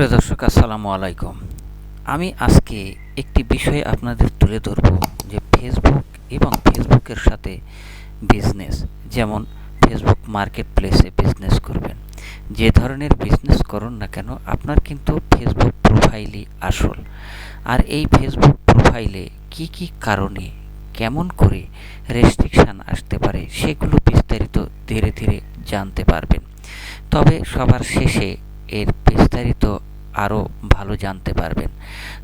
সুপ্রিয় দর্শক, আসসালামু আলাইকুম। আমি আজকে একটি বিষয় আপনাদের তুলে ধরব, যে ফেসবুক এবং ফেসবুকের সাথে বিজনেস যেমন ফেসবুক মার্কেট প্লেসে বিজনেস করবেন। যে ধরনের বিজনেস করুন না কেন, আপনার কিন্তু ফেসবুক প্রোফাইলই আসল। আর এই ফেসবুক প্রোফাইলে কি কি কারণে, কেমন করে রেস্ট্রিকশান আসতে পারে, সেগুলো বিস্তারিত ধীরে ধীরে জানতে পারবেন। তবে সবার শেষে এর বিস্তারিত আরও ভালো জানতে পারবেন।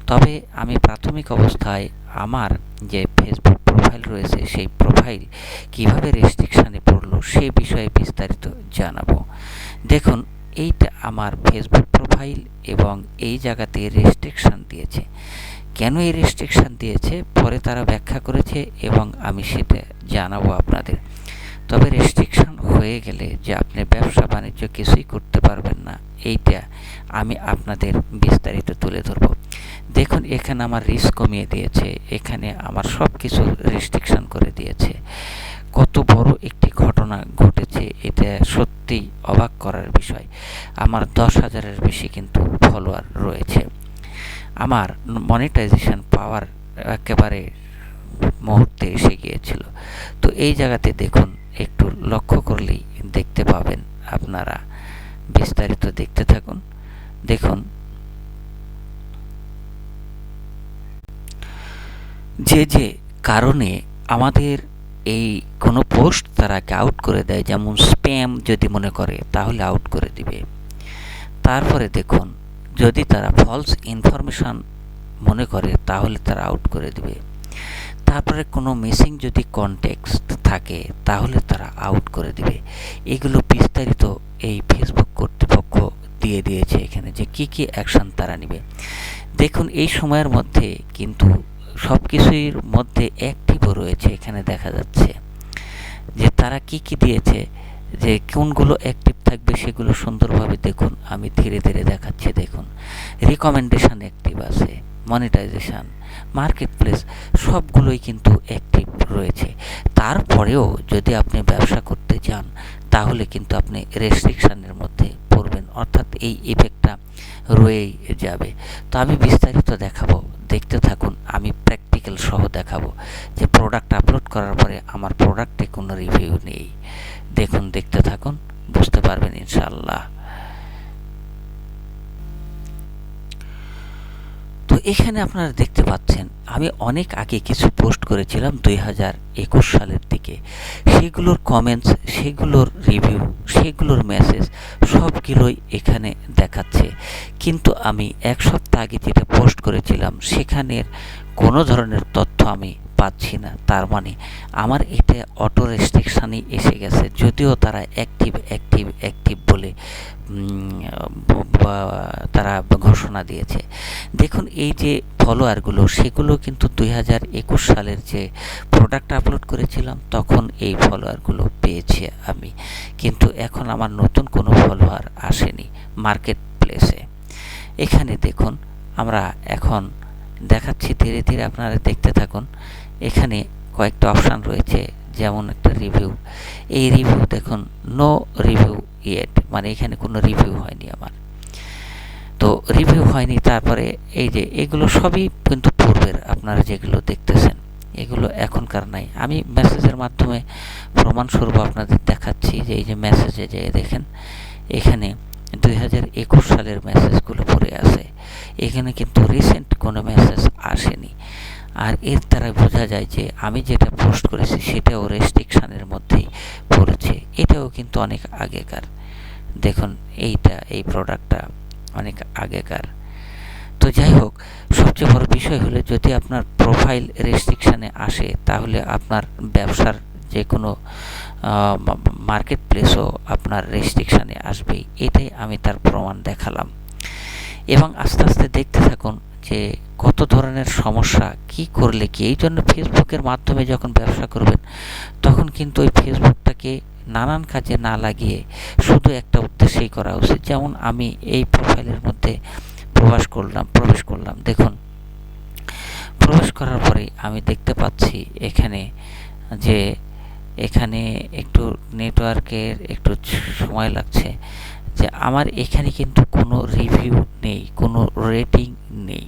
তবে আমি প্রাথমিক অবস্থায় আমার যে ফেসবুক প্রোফাইল রয়েছে, সেই প্রোফাইল কীভাবে রেস্ট্রিকশানে পড়ল, সে বিষয়ে বিস্তারিত জানাব। দেখুন, এইটা আমার ফেসবুক প্রোফাইল এবং এই জায়গাতে রেস্ট্রিকশান দিয়েছে। কেন এই রেস্ট্রিকশান দিয়েছে? পরে তারা ব্যাখ্যা করেছে এবং আমি সেটা জানাব আপনাদের। তবে রেস্ট্রিকশন হয়ে গেলে যে আপনি ব্যবসা বাণিজ্য কিছুই করতে পারবেন না, এইটা আমি আপনাদের বিস্তারিত তুলে ধরব। দেখুন, এখানে আমার রিস্ক কমিয়ে দিয়েছে, এখানে আমার সব কিছু রেস্ট্রিকশন করে দিয়েছে। কত বড় একটি ঘটনা ঘটেছে, এটা সত্যিই অবাক করার বিষয়। আমার দশ হাজারের বেশি কিন্তু ফলোয়ার রয়েছে। আমার মনিটাইজেশন পাওয়ার একেবারে মুহূর্তে এসে গিয়েছিল। তো এই জায়গাতে দেখুন একটু লক্ষ্য করলেই দেখতে পাবেন। আপনারা বিস্তারিত দেখতে থাকুন। দেখুন। যে যে কারণে আমাদের এই কোনো পোস্ট তারাকে আউট করে দেয়? যেমন স্প্যাম যদি মনে করে, তাহলে আউট করে দিবে। তারপরে দেখুন, যদি তারা ফলস ইনফরমেশান মনে করে, তাহলে তারা আউট করে দিবে। তারপরে কোনো মিসিং যদি কনটেক্সট থাকে, তাহলে তারা আউট করে দিবে। এগুলো বিস্তারিত এই ফেসবুক কর্তৃপক্ষ দিয়ে দিয়েছে এখানে যে কি কি অ্যাকশন তারা নেবে। দেখুন, এই সময়ের মধ্যে কিন্তু সব কিছুর মধ্যে অ্যাক্টিভও রয়েছে এখানে দেখা যাচ্ছে। যে তারা কি কি দিয়েছে, যে কোনগুলো অ্যাক্টিভ থাকবে সেগুলো সুন্দরভাবে দেখুন। আমি ধীরে ধীরে দেখাচ্ছি, দেখুন। রিকমেন্ডেশন অ্যাক্টিভ আছে। মনিটাইজেশান মার্কেট প্লেস সবগুলোই কিন্তু অ্যাক্টিভ রয়েছে। তারপরেও যদি আপনি ব্যবসা করতে যান তাহলে কিন্তু আপনি রেস্ট্রিকশানের মধ্যে পড়বেন, অর্থাৎ এই ইফেক্টটা রয়েই যাবে। তো আমি বিস্তারিত দেখাবো, দেখতে থাকুন, আমি প্র্যাকটিক্যাল সহ দেখাবো যে প্রোডাক্ট আপলোড করার পরে আমার প্রোডাক্টে কোনো রিভিউ নেই। দেখুন, দেখতে থাকুন, বুঝতে পারবেন ইনশাল্লাহ এখানে আপনারা দেখতে পাচ্ছেন, আমি অনেক আগে কিছু পোস্ট করেছিলাম দুই হাজার একুশ সালের দিকে। সেগুলোর কমেন্টস সেগুলোর রিভিউ সেগুলোর মেসেজ সবগুলোই এখানে দেখাচ্ছে। কিন্তু আমি এক সপ্তাহ আগে যেটা পোস্ট করেছিলাম, সেখানের কোনো ধরনের তথ্য আমি পাচ্ছি না। তার মানে আমার এটা অটো রেস্ট্রিকশানই এসে গেছে। যদিও তারা অ্যাক্টিভ অ্যাক্টিভ অ্যাক্টিভ বলে তারা ঘোষণা দিয়েছে। দেখুন, এই যে ফলোয়ারগুলো সেগুলো কিন্তু দুই হাজার একুশ সালের যে প্রোডাক্ট আপলোড করেছিলাম, তখন এই ফলোয়ারগুলো পেয়েছি আমি। কিন্তু এখন আমার নতুন কোনো ফলোয়ার আসেনি মার্কেট প্লেসে এখানে দেখুন, আমরা এখন দেখাচ্ছি, ধীরে ধীরে আপনারা দেখতে থাকুন। এখানে কয়েকটা অপশান রয়েছে, যেমন একটা রিভিউ এই রিভিউ দেখুন নো রিভিউ ইয়েট মানে এখানে কোনো রিভিউ হয়নি আমার। তো রিভিউ হয়নি, তারপরে এই যে এগুলো সবই কিন্তু পূর্বের, আপনারা যেগুলো দেখতেছেন, এগুলো এখনকার নাই। আমি মেসেজের মাধ্যমে প্রমাণস্বরূপ আপনাদের দেখাচ্ছি যে এই যে মেসেজে যে দেখেন, এখানে দুই হাজার একুশ সালের মেসেজগুলো পড়ে আছে। এখানে কিন্তু রিসেন্ট কোনো মেসেজ আসেনি। আর এর দ্বারা বোঝা যায় যে আমি যেটা পোস্ট করেছি সেটাও রেস্ট্রিকশানের মধ্যেই পড়েছে। এটাও কিন্তু অনেক আগেকার। দেখুন, এইটা, এই প্রোডাক্টটা অনেক আগেকার। তো যাই হোক, সবচেয়ে বড় বিষয় হলো যদি আপনার প্রোফাইল রেস্ট্রিকশানে আসে, তাহলে আপনার ব্যবসার যে কোনো মার্কেট প্লেসও আপনার রেস্ট্রিকশানে আসবেই। এটাই আমি তার প্রমাণ দেখালাম। এবং আস্তে আস্তে দেখতে থাকুন যে কত ধরনের সমস্যা, কি করলে কি? এই জন্য ফেসবুকের মাধ্যমে যখন ব্যবসা করবেন, তখন কিন্তু ওই ফেসবুকটাকে নানান কাজে না লাগিয়ে শুধু একটা উদ্দেশ্যেই করা উচিত। যেমন আমি এই প্রোফাইলের মধ্যে প্রবেশ করলাম প্রবেশ করলাম। দেখুন, প্রবেশ করার পরে আমি দেখতে পাচ্ছি এখানে যে এখানে একটু নেটওয়ার্কের একটু সময় লাগছে। যে আমার এখানে কিন্তু কোনো রিভিউ নেই, কোনো রেটিং নেই।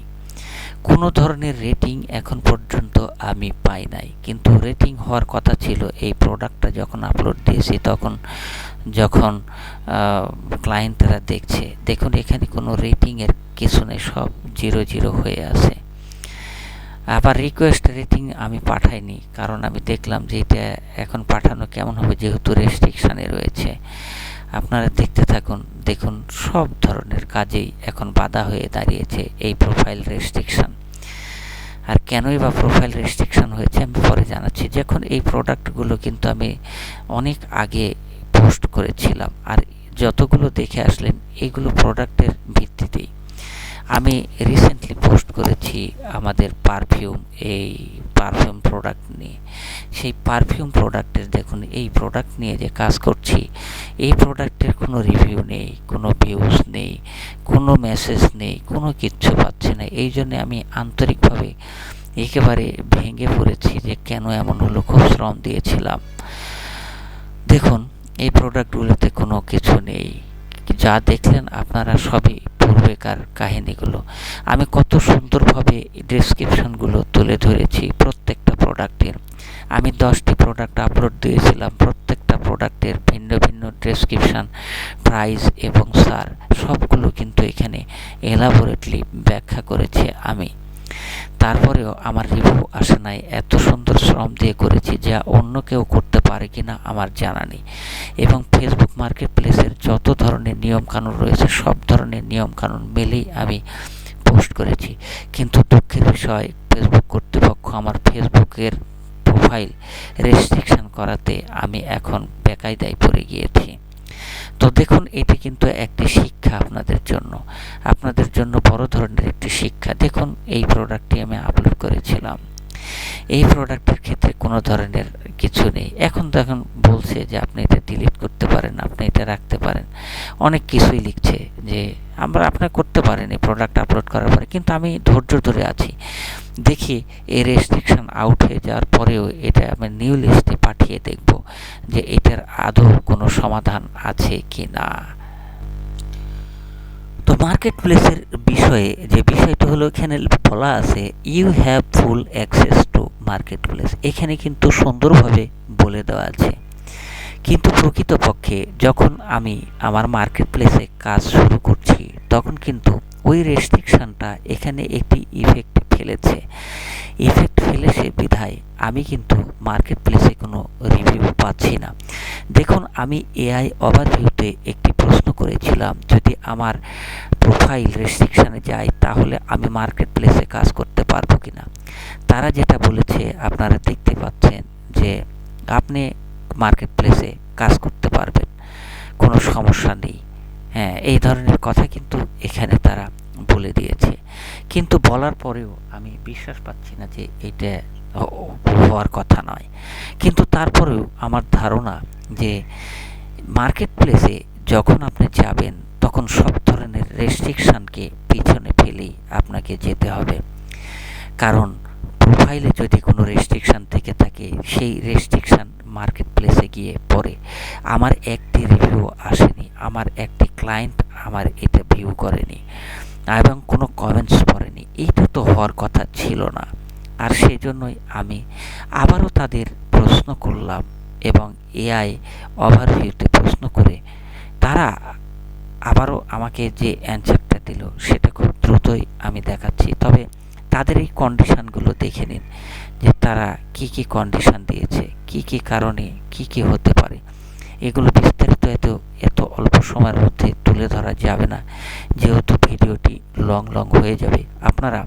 কোনো ধরনের রেটিং এখন পর্যন্ত আমি পাই নাই। কিন্তু রেটিং হওয়ার কথা ছিল এই প্রোডাক্টটা যখন আপলোড দিয়েছি, তখন যখন ক্লায়েন্টরা দেখছে, দেখুন এখানে কোনো রেটিংয়ের কিছু নেই, সব জিরো জিরো হয়ে আছে। আবার রিকোয়েস্ট রেটিং আমি পাঠাইনি, কারণ আমি দেখলাম যে এটা এখন পাঠানো কেমন হবে যেহেতু রেস্ট্রিকশানে রয়েছে। আপনারা দেখতে থাকুন। দেখুন, সব ধরনের কাজেই এখন বাধা হয়ে দাঁড়িয়েছে এই প্রোফাইল রেস্ট্রিকশান আর কেনই বা প্রোফাইল রেস্ট্রিকশান হয়েছে আমি পরে জানাচ্ছি। যখন এই প্রোডাক্টগুলো কিন্তু আমি অনেক আগে পোস্ট করেছিলাম, আর যতগুলো দেখে আসলেন, এইগুলো প্রোডাক্টের ভিত্তিতেই। আমি রিসেন্টলি পোস্ট করেছি আমাদের পারফিউম এই পারফিউম প্রোডাক্ট নিয়ে। সেই পারফিউম প্রোডাক্টের দেখুন, এই প্রোডাক্ট নিয়ে যে কাজ করছি, এই প্রোডাক্টের কোনো রিভিউ নেই, কোনো ভিউজ নেই, কোনো মেসেজ নেই, কোনো কিচ্ছু পাচ্ছি না। এই জন্যে আমি আন্তরিকভাবে একেবারে ভেঙে পড়েছি যে কেন এমন হলো, খুব শ্রম দিয়েছিলাম। দেখুন, এই প্রোডাক্টগুলোতে কোনো কিছু নেই। যা দেখলেন আপনারা সবই পূর্বেকার কাহিনীগুলো। আমি কত সুন্দরভাবে ডিসক্রিপশনগুলো তুলে ধরেছি প্রত্যেকটা প্রোডাক্টের আমি দশটি প্রোডাক্ট আপলোড দিয়েছিলাম, প্রত্যেকটা প্রোডাক্টের ভিন্ন ভিন্ন ডেসক্রিপশান প্রাইস এবং সার, সবগুলো কিন্তু এখানে এলাবোরেটলি ব্যাখ্যা করেছে আমি। তারপরেও আমার রিভিউ আসে নাই। এত সুন্দর শ্রম দিয়ে করেছি যা অন্য কেউ করতে পারে কি না আমার জানা নেই। এবং ফেসবুক মার্কেট প্লেসের যত ধরনের নিয়মকানুন রয়েছে, সব ধরনের নিয়মকানুন মেলেই আমি পোস্ট করেছি। কিন্তু দুঃখের বিষয় ফেসবুক কর্তৃপক্ষ আমার ফেসবুকের প্রোফাইল রেস্ট্রিকশন করাতে আমি এখন বেকায়দায় পড়ে গিয়েছি। তো দেখুন, এটি কিন্তু একটি শিক্ষা আপনাদের জন্য। আপনাদের জন্য বড় ধরনের একটি শিক্ষা। দেখুন, এই প্রোডাক্টটি আমি আপলোড করেছিলাম। এই প্রোডাক্টের ক্ষেত্রে কোনো ধরনের কিছু নেই। এখন তো এখন বলছে যে আপনি এটা ডিলিট করতে পারেন, আপনি এটা রাখতে পারেন। অনেক কিছুই লিখছে যে আমরা আপনার করতে পারেন এই প্রোডাক্ট আপলোড করার পরে, কিন্তু আমি ধৈর্য ধরে আছি। দেখি এই রেস্ট্রিকশন আউট হয়ে যাওয়ার পরেও এটা আমি নিউ লিস্টে পাঠিয়ে দেখব যে এটার আদৌ কোনো সমাধান আছে কি না তো মার্কেট প্লেসের বিষয়ে, যে বিষয়টা হলো, এখানে বলা আছে you have full access to marketplace এখানে কিন্তু সুন্দরভাবে বলে দেওয়া আছে। কিন্তু প্রকৃতপক্ষে যখন আমি আমার মার্কেট প্লেসে কাজ শুরু করছি, তখন কিন্তু ওই রেস্ট্রিকশানটা এখানে একটি ইফেক্ট ফেলেছে ইফেক্ট ফেলেছে বিধায় আমি কিন্তু মার্কেট প্লেসে কোনো রিভিউ পাচ্ছি না। দেখুন, আমি এআই ওভারভিউতে একটি প্রশ্ন করেছিলাম, যদি আমার প্রোফাইল রেস্ট্রিকশানে যায়, তাহলে আমি মার্কেট প্লেসে কাজ করতে পারব কি না তারা যেটা বলেছে, আপনারা দেখতে পাচ্ছেন যে আপনি মার্কেট প্লেসে কাজ করতে পারবেন, কোনো সমস্যা নেই। হ্যাঁ এই ধরনের কথা কিন্তু এখানে তারা বলে দিয়েছে। কিন্তু বলার পরেও আমি বিশ্বাস পাচ্ছি না যে এটা হওয়ার কথা নয়। কিন্তু তারপরেও আমার ধারণা যে মার্কেট প্লেসে যখন আপনি যাবেন, তখন সব ধরনের রেস্ট্রিকশানকে পিছনে ফেলেই আপনাকে যেতে হবে। কারণ প্রোফাইলে যদি কোনো রেস্ট্রিকশান থেকে থাকে, সেই রেস্ট্রিকশান মার্কেট প্লেসে গিয়ে পড়ে। আমার একটি রিভিউ আসেনি, আমার একটি ক্লায়েন্ট আমার এটা ভিউ করেনি। এবং কোনো কমেন্টস পড়েনি। এইটা তো হওয়ার কথা ছিল না। আর সেই জন্যই আমি আবারও তাদের প্রশ্ন করলাম এবং এআই ওভারভিউতে প্রশ্ন করে তারা আবারও আমাকে যে অ্যান্সারটা দিল সেটা খুব দ্রুতই আমি দেখাচ্ছি। তবে তাদের এই কন্ডিশানগুলো দেখে নিন যে তারা কি কি কন্ডিশান দিয়েছে, কি কি কারণে কি কি হতে পারে। এগুলো বিস্তারিত এত এত অল্প সময়ের মধ্যে তুলে ধরা যাবে না। যেহেতু ভিডিওটি লং লং হয়ে যাবে, আপনারা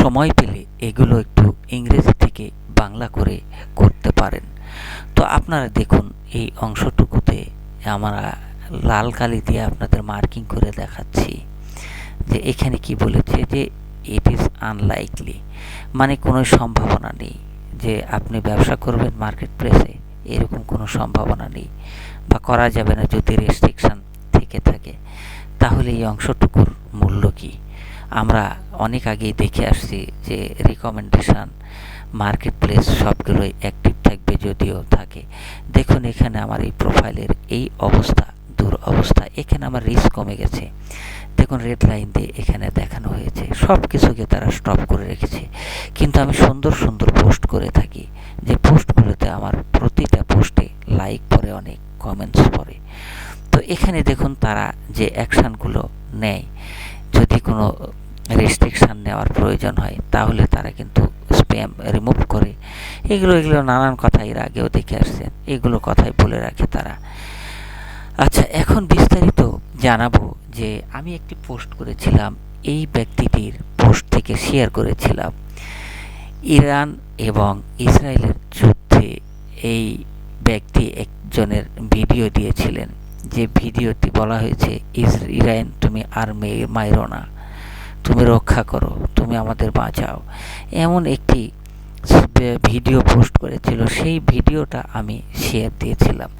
সময় পেলে এগুলো একটু ইংরেজি থেকে বাংলা করে করতে পারেন। তো আপনারা দেখুন, এই অংশটুকুতে আমরা লাল কালি দিয়ে আপনাদের মার্কিং করে দেখাচ্ছি যে এখানে কি বলেছে যে ইট ইজ আনলাইকলি মানে কোনো সম্ভাবনা নেই যে আপনি ব্যবসা করবেন মার্কেট প্লেসে এরকম কোনো সম্ভাবনা নেই বা করা যাবে না যদি রেস্ট্রিকশান থেকে থাকে। তাহলে এই অংশটুকুর মূল্য কী? আমরা অনেক আগেই দেখে আসছি যে রিকমেন্ডেশান মার্কেট প্লেস সবগুলোই অ্যাক্টিভ থাকবে যদিও থাকে। দেখুন এখানে আমার এই প্রোফাইলের এই অবস্থা দূর অবস্থা এখানে আমার রিস্ক কমে গেছে। দেখুন রেড লাইন দিয়ে এখানে দেখানো হয়েছে। সব কিছুকে তারা স্টপ করে রেখেছে। কিন্তু আমি সুন্দর সুন্দর পোস্ট করে থাকি। যে পোস্টগুলোতে আমার প্রতিটা পোস্টে লাইক পরে অনেক কমেন্টস পড়ে। তো এখানে দেখুন তারা যে অ্যাকশানগুলো নেয়, যদি কোনো রেস্ট্রিকশান নেওয়ার প্রয়োজন হয়, তাহলে তারা কিন্তু স্প্যাম রিমুভ করে। এগুলো এগুলো নানান কথা এর আগেও দেখে আসছেন। এগুলো কথাই বলে রাখে তারা। আচ্ছা এখন বিস্তারিত জানাব যে আমি একটি পোস্ট করেছিলাম, এই ব্যক্তিটির পোস্ট থেকে শেয়ার করেছিলাম। ইরান এবং ইসরায়েলের যুদ্ধে এই ব্যক্তি একজনের ভিডিও দিয়েছিলেন, যে ভিডিওটি বলা হয়েছে ইরান, তুমি আর মাইরো না, তুমি রক্ষা করো, তুমি আমাদের বাঁচাও। এমন একটি ভিডিও পোস্ট করেছিল, সেই ভিডিওটা আমি শেয়ার দিয়েছিলাম।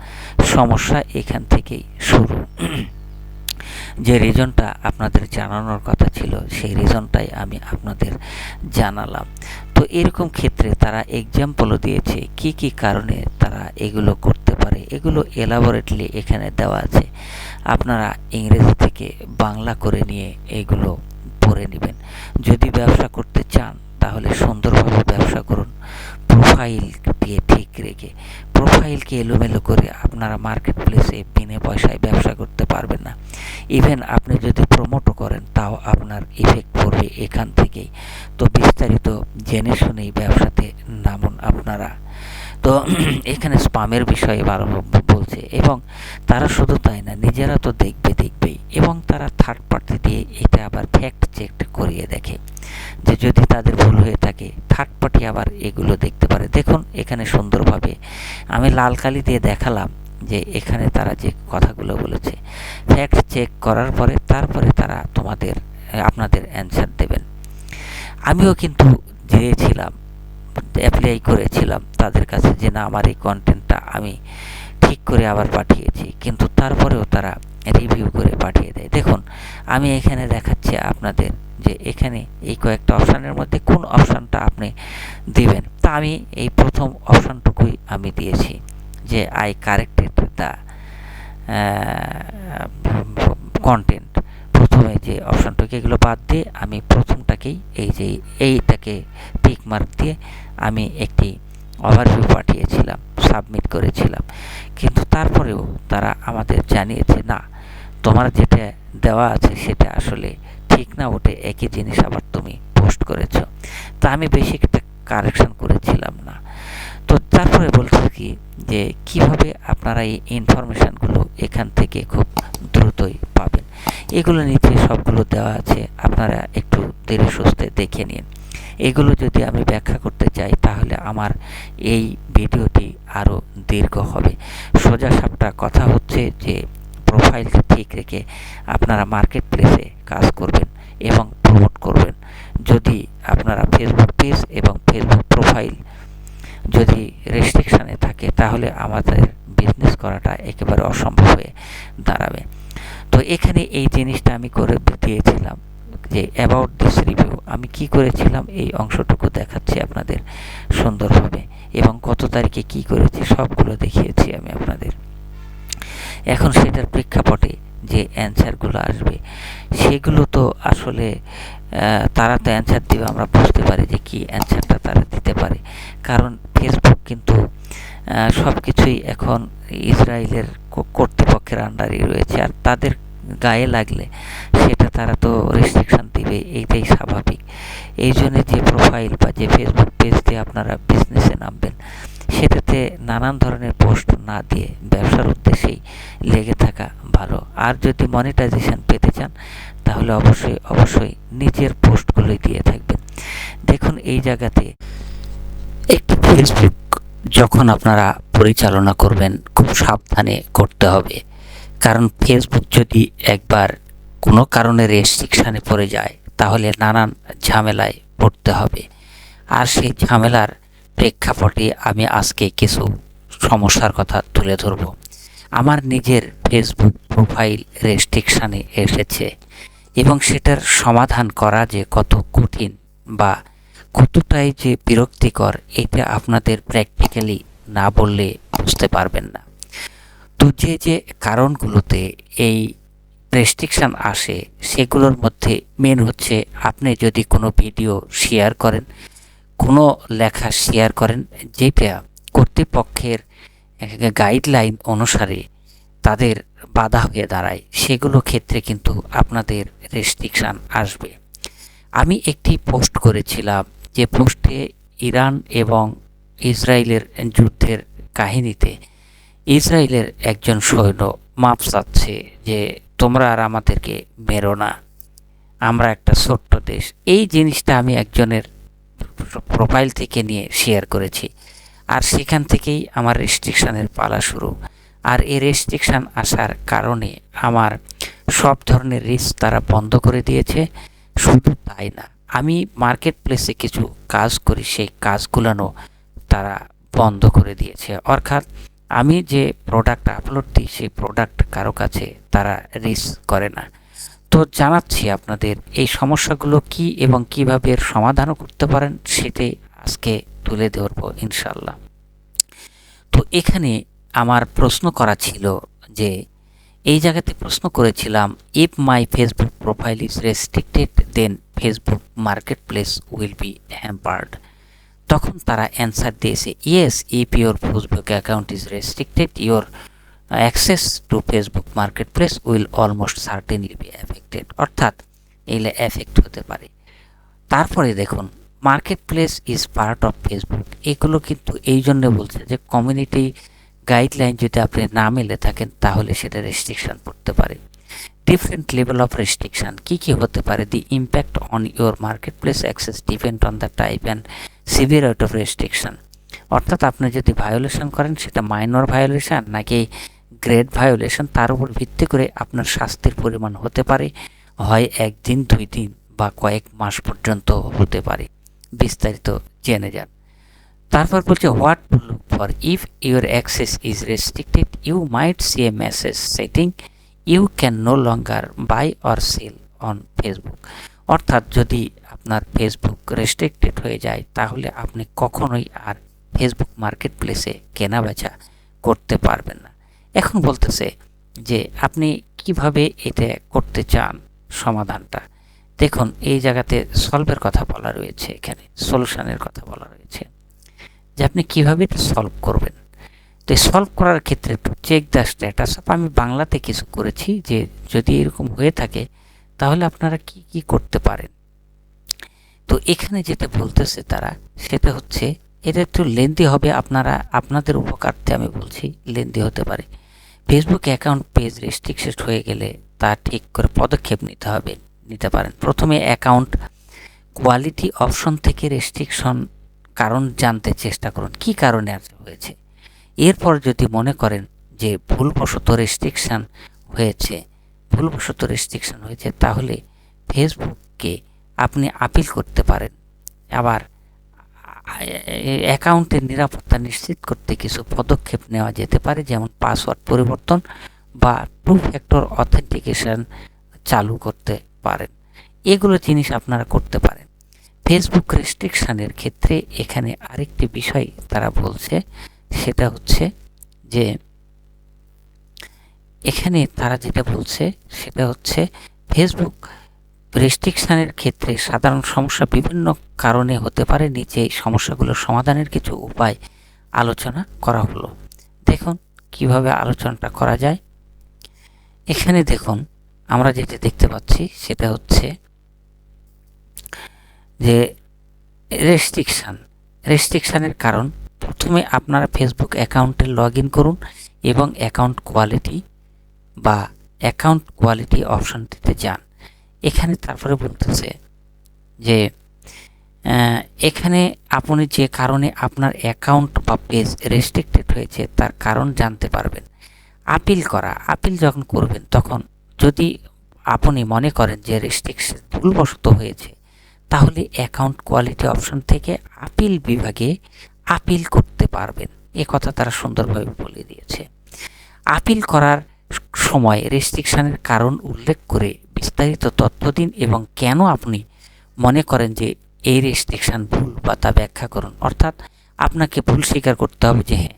সমস্যা এখান থেকেই শুরু। যে রিজনটা আপনাদের জানানোর কথা ছিল, সেই রিজনটাই আমি আপনাদের জানালাম। তো এরকম ক্ষেত্রে তারা এক্সাম্পলও দিয়েছে, কি কি কারণে তারা এগুলো করতে পারে, এগুলো এলাবোরেটলি এখানে দেওয়া আছে। আপনারা ইংরেজি থেকে বাংলা করে নিয়ে এগুলো পড়ে নেবেন। যদি ব্যবসা করতে চান প্রোফাইলকে এলোমেলো করে আপনারা মার্কেট প্লেসে বিনে পয়সায় ব্যবসা করতে পারবেন না। ইভেন আপনি যদি প্রমোটও করেন, তাও আপনার ইফেক্ট পড়বে এখান থেকেই। তো বিস্তারিত জেনে শুনেই ব্যবসাতে নামুন আপনারা। তো এখানে স্পামের বিষয়ে ভালো বলছে, এবং তারা শুধু তাই না, নিজেরা তো দেখবে দেখবেই, এবং তারা থার্ড পার্টি দিয়ে এটা আবার ফ্যাক্ট চেক করিয়ে দেখে যে যদি তাদের ভুল হয়ে থাকে থার্ড পার্টি আবার এগুলো দেখতে পারে। দেখুন, এখানে সুন্দরভাবে আমি লাল কালি দিয়ে দেখালাম যে এখানে তারা যে কথাগুলো বলেছে। ফ্যাক্ট চেক করার পরে তারপরে তারা তোমাদের, আপনাদের অ্যান্সার দেবেন। আমিও কিন্তু দিয়েছিলাম অ্যাপ্লাই করেছিলাম তাদের কাছে যে না, আমার এই কন্টেন্টটা আমি ঠিক করে আবার পাঠিয়েছি। কিন্তু তারপরেও তারা রিভিউ করে পাঠিয়ে দেয়। দেখুন, আমি এখানে দেখাচ্ছি আপনাদের যে এখানে এই কয়েকটা অপশানের মধ্যে কোন অপশানটা আপনি দিবেন। তা আমি এই প্রথম অপশানটুকুই আমি দিয়েছি যে আই কারেক্টেড দ্য কন্টেন্ট প্রথমে যে অপশানটাকে এগুলো বাদ দিয়ে আমি প্রথমটাকেই এই যে এইটাকে টিক মার্ক দিয়ে আমি একটি ওভারভিউ পাঠিয়েছিলাম সাবমিট করেছিলাম। কিন্তু তারপরেও তারা আমাদের জানিয়েছে, না, তোমার যেটা দেওয়া আছে সেটা আসলে ঠিক না ওঠে, একই জিনিস আবার তুমি পোস্ট করেছ। তা আমি বেশি একটা কারেকশন করেছিলাম না। তো তারপরে বলছে কি, যে কীভাবে আপনারা এই ইনফরমেশানগুলো এখান থেকে খুব দ্রুতই পাবেন? এগুলো নিচে সবগুলো দেওয়া আছে, আপনারা একটু ধীরে সুস্থে দেখে নিন। এগুলো যদি আমি ব্যাখ্যা করতে চাই, তাহলে আমার এই ভিডিওটি আরও দীর্ঘ হবে। সোজা সাপটা কথা হচ্ছে যে প্রোফাইলকে ঠিক রেখে আপনারা মার্কেট প্লেসে কাজ করবেন এবং প্রমোট করবেন। যদি আপনারা ফেসবুক পেজ এবং ফেসবুক প্রোফাইল যদি রেস্ট্রিকশানে থাকে, তাহলে আমাদের বিজনেস করাটা একেবারে অসম্ভব হয়ে দাঁড়াবে। তো এখানে এই জিনিসটা আমি করে দিয়েছিলাম যে অ্যাবাউট দিস রিভিউ আমি কি করেছিলাম, এই অংশটুকু দেখাচ্ছি আপনাদের সুন্দরভাবে এবং কত তারিখে কি করেছি, সবগুলো দেখিয়েছি আমি আপনাদের। এখন সেটার প্রেক্ষাপটে যে অ্যান্সারগুলো আসবে, সেগুলো তো আসলে তারা তো অ্যান্সার দেবে, আমরা বুঝতে পারি যে কি অ্যান্সারটা তারা দিতে পারে। কারণ ফেসবুক কিন্তু সব কিছুই এখন ইসরায়েলের কর্তৃপক্ষের আন্ডারই রয়েছে। আর তাদের গায়ে লাগলে সেটা তারা তো রেস্ট্রিকশান দিবে, এইটাই স্বাভাবিক। এই জন্য যে প্রোফাইল বা যে ফেসবুক পেজ দিয়ে আপনারা বিজনেসে নামবেন সেটাতে নানান ধরনের পোস্ট না দিয়ে ব্যবসার উদ্দেশ্যেই লেগে থাকা ভালো। আর যদি মনিটাইজেশন পেতে চান, তাহলে অবশ্যই অবশ্যই নিজের পোস্টগুলোই দিয়ে থাকবেন। দেখুন এই জায়গাতে একটি ফেসবুক যখন আপনারা পরিচালনা করবেন, খুব সাবধানে করতে হবে। কারণ ফেসবুক যদি একবার কোনো কারণে রেস্ট্রিকশানে পড়ে যায়, তাহলে নানান ঝামেলায় পড়তে হবে। আর সেই ঝামেলার প্রেক্ষাপটে আমি আজকে কিছু সমস্যার কথা তুলে ধরব। আমার নিজের ফেসবুক প্রোফাইল রেস্ট্রিকশানে এসেছে এবং সেটার সমাধান করা যে কত কঠিন বা কতটাই যে বিরক্তিকর, এটা আপনাদের প্র্যাকটিক্যালি না বললে বুঝতে পারবেন না। তো যে যে কারণগুলোতে এই রেস্ট্রিকশান আসে, সেগুলোর মধ্যে মেন হচ্ছে আপনি যদি কোনো ভিডিও শেয়ার করেন কোনো লেখা শেয়ার করেন যেটা কর্তৃপক্ষের গাইডলাইন অনুসারে তাদের বাধা হয়ে দাঁড়ায়। সেগুলো ক্ষেত্রে কিন্তু আপনাদের রেস্ট্রিকশান আসবে। আমি একটি পোস্ট করেছিলাম যে পোস্টে ইরান এবং ইসরায়েলের যুদ্ধের কাহিনীতে ইসরায়েলের একজন সৈন্য মাপ চাচ্ছে যে, তোমরা আর আমাদেরকে মেরো না। আমরা একটা ছোট্ট দেশ। এই জিনিসটা আমি একজনের প্রোফাইল থেকে নিয়ে শেয়ার করেছি। আর সেখান থেকেই আমার রেস্ট্রিকশানের পালা শুরু। আর এই রেস্ট্রিকশান আসার কারণে আমার সব ধরনের রিস্ক তারা বন্ধ করে দিয়েছে। শুধু তাই না, আমি মার্কেট প্লেসে কিছু কাজ করি, সেই কাজগুলানো তারা বন্ধ করে দিয়েছে। অর্থাৎ আমি যে প্রোডাক্ট আপলোড দিই, সেই প্রোডাক্ট কারও কাছে তারা রিস্ক করে না। তো জানাচ্ছি আপনাদের, এই সমস্যাগুলো কি এবং কীভাবে এর সমাধানও করতে পারেন সেটাই আজকে তুলে ধরবো ইনশাল্লাহ তো এখানে আমার প্রশ্ন করা ছিল যে, এই জায়গাতে প্রশ্ন করেছিলাম if my Facebook profile is restricted then Facebook marketplace will be hampered তখন তারা অ্যান্সার দিয়েছে yes if your Facebook account is restricted your to Facebook marketplace will almost certainly be affected অর্থাৎ এইগুলো এফেক্ট হতে পারে। তারপরে দেখুন marketplace is part of Facebook এগুলো কিন্তু এই জন্য বলছে যে কমিউনিটি গাইডলাইন যদি আপনি না মেলে থাকেন, তাহলে সেটা রেস্ট্রিকশন পড়তে পারে। ডিফারেন্ট লেভেল অফ রেস্ট্রিকশন কী কী হতে পারে? The impact on your marketplace access depend on the type and severe out of restriction অর্থাৎ আপনি যদি ভায়োলেশন করেন, সেটা মাইনর ভায়োলেশন নাকি গ্রেড ভায়োলেশন তার উপর ভিত্তি করে আপনার শাস্তির পরিমাণ হতে পারে, হয় একদিন, দুই দিন বা কয়েক মাস পর্যন্ত হতে পারে। বিস্তারিত জেনে যান। তারপর বলছে, what to look for if your access is restricted, you might see a message setting, you can no longer buy or sell on Facebook. অর্থাৎ যদি আপনার ফেসবুক রেস্ট্রিক্টেড হয়ে যায়, তাহলে আপনি কখনোই আর ফেসবুক মার্কেট প্লেসে কেনা বেচা করতে পারবেন না। এখন বলতেছে যে আপনি কীভাবে এটা করতে চান সমাধানটা। দেখুন, এই জায়গাতে সলভের কথা বলা রয়েছে এখানে সলিউশনের কথা বলা রয়েছে। যে আপনি কীভাবে এটা সলভ করবেন? তো সলভ করার ক্ষেত্রে একটু চেক দ্য স্ট্যাটাস আমি বাংলাতে কিছু করেছি যে যদি এরকম হয়ে থাকে, তাহলে আপনারা কি কি করতে পারেন? তো এখানে যেটা বলতেছে তারা, সেটা হচ্ছে, এটা একটু লেন্দি হবে, আপনারা, আপনাদের উপকার্থে আমি বলছি লেন্দি হতে পারে। ফেসবুক অ্যাকাউন্ট পেজ রেস্ট্রিকশন হয়ে গেলে তা ঠিক করে পদক্ষেপ নিতে হবে, নিতে পারেন। প্রথমে অ্যাকাউন্ট কোয়ালিটি অপশন থেকে রেস্ট্রিকশন কারণ জানতে চেষ্টা করুন, কি কারণে হয়েছে? এরপর যদি মনে করেন যে ভুলবশত রেস্ট্রিকশান হয়েছে, ভুলবশত রেস্ট্রিকশান হয়েছে, তাহলে ফেসবুককে আপনি আপিল করতে পারেন। আবার অ্যাকাউন্টের নিরাপত্তা নিশ্চিত করতে কিছু পদক্ষেপ নেওয়া যেতে পারে, যেমন পাসওয়ার্ড পরিবর্তন বা টু ফ্যাক্টর অথেন্টিকেশন চালু করতে পারেন। এগুলো জিনিস আপনারা করতে পারেন। ফেসবুক রেস্ট্রিকশানের ক্ষেত্রে এখানে আরেকটি বিষয় তারা বলছে, সেটা হচ্ছে যে এখানে তারা যেটা বলছে, সেটা হচ্ছে ফেসবুক রেস্ট্রিকশানের ক্ষেত্রে সাধারণ সমস্যা বিভিন্ন কারণে হতে পারে। নিচে এই সমস্যাগুলোর সমাধানের কিছু উপায় আলোচনা করা হলো। দেখুন কীভাবে আলোচনাটা করা যায়। এখানে দেখুন আমরা যেটা দেখতে পাচ্ছি সেটা হচ্ছে যে রেস্ট্রিকশান। রেস্ট্রিকশানের কারণ প্রথমে আপনারা ফেসবুক অ্যাকাউন্টে লগ করুন এবং অ্যাকাউন্ট কোয়ালিটি বা অ্যাকাউন্ট কোয়ালিটি অপশানটিতে যান। এখানে তারপরে বলতেছে যে এখানে আপনি যে কারণে আপনার অ্যাকাউন্ট বা পেজ রেস্ট্রিক্টেড হয়েছে, তার কারণ জানতে পারবেন। আপিল করা আপিল যখন করবেন, তখন যদি আপনি মনে করেন যে রেস্ট্রিকশন ভুলবশত হয়েছে, তাহলে অ্যাকাউন্ট কোয়ালিটি অপশন থেকে আপিল বিভাগে আপিল করতে পারবেন। এ কথা তারা সুন্দরভাবে বলে দিয়েছে। আপিল করার সময় রেস্ট্রিকশনের কারণ উল্লেখ করে বিস্তারিত তথ্য দিন এবং কেন আপনি মনে করেন যে এই রেস্ট্রিকশান ভুল বা তা ব্যাখ্যা করুন। অর্থাৎ আপনাকে ভুল স্বীকার করতে হবে যে হ্যাঁ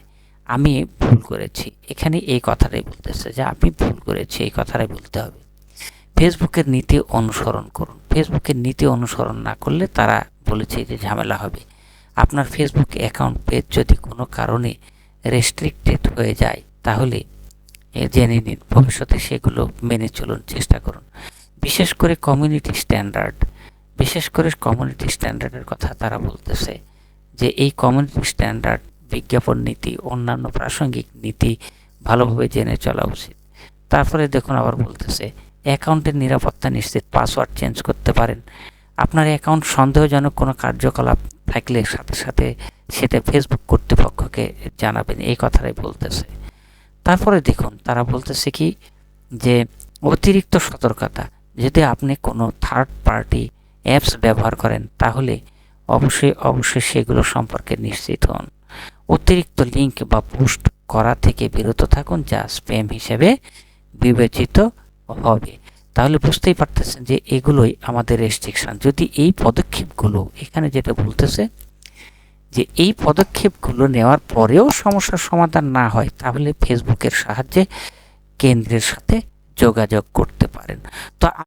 আমি ভুল করেছি। এখানে এই কথাটাই বলতেছে যে আমি ভুল করেছি, এই কথাটাই বলতে হবে। ফেসবুকের নীতি অনুসরণ করুন। ফেসবুকের নীতি অনুসরণ না করলে তারা বলেছে যে ঝামেলা হবে। আপনার ফেসবুক অ্যাকাউন্ট পেজ যদি কোনো কারণে রেস্ট্রিক্টেড হয়ে যায়, তাহলে জেনে নিন, ভবিষ্যতে সেগুলো মেনে চলুন, চেষ্টা করুন। বিশেষ করে কমিউনিটি স্ট্যান্ডার্ড বিশেষ করে কমিউনিটি স্ট্যান্ডার্ডের কথা তারা বলতেছে যে এই কমিউনিটি স্ট্যান্ডার্ড বিজ্ঞাপন নীতি, অন্যান্য প্রাসঙ্গিক নীতি ভালোভাবে জেনে চলা উচিত। তারপরে দেখুন আবার বলতেছে, অ্যাকাউন্টের নিরাপত্তা নিশ্চিত, পাসওয়ার্ড চেঞ্জ করতে পারেন। আপনার অ্যাকাউন্ট সন্দেহজনক কোনো কার্যকলাপ থাকলে সাথে সাথে সেটা ফেসবুক কর্তৃপক্ষকে জানাবেন, এই কথাটাই বলতেছে। তারপরে দেখুন, তারা বলতেছে কি যে অতিরিক্ত সতর্কতা। যদি আপনি কোনো থার্ড পার্টি অ্যাপস ব্যবহার করেন, তাহলে অবশ্যই অবশ্যই সেগুলো সম্পর্কে নিশ্চিত হন। অতিরিক্ত লিঙ্ক বা পোস্ট করা থেকে বিরত থাকুন, যা স্প্যাম হিসেবে বিবেচিত হবে। তাহলে বুঝতেই পারতেছেন যে এগুলোই আমাদের রেস্ট্রিকশন যদি এই পদক্ষেপগুলো, এখানে যেটা বলতেছে যে এই পদক্ষেপগুলো নেওয়ার পরেও সমস্যার সমাধান না হয়, তাহলে ফেসবুকের সাহায্যে কেন্দ্রের সাথে যোগাযোগ করতে পারেন। তো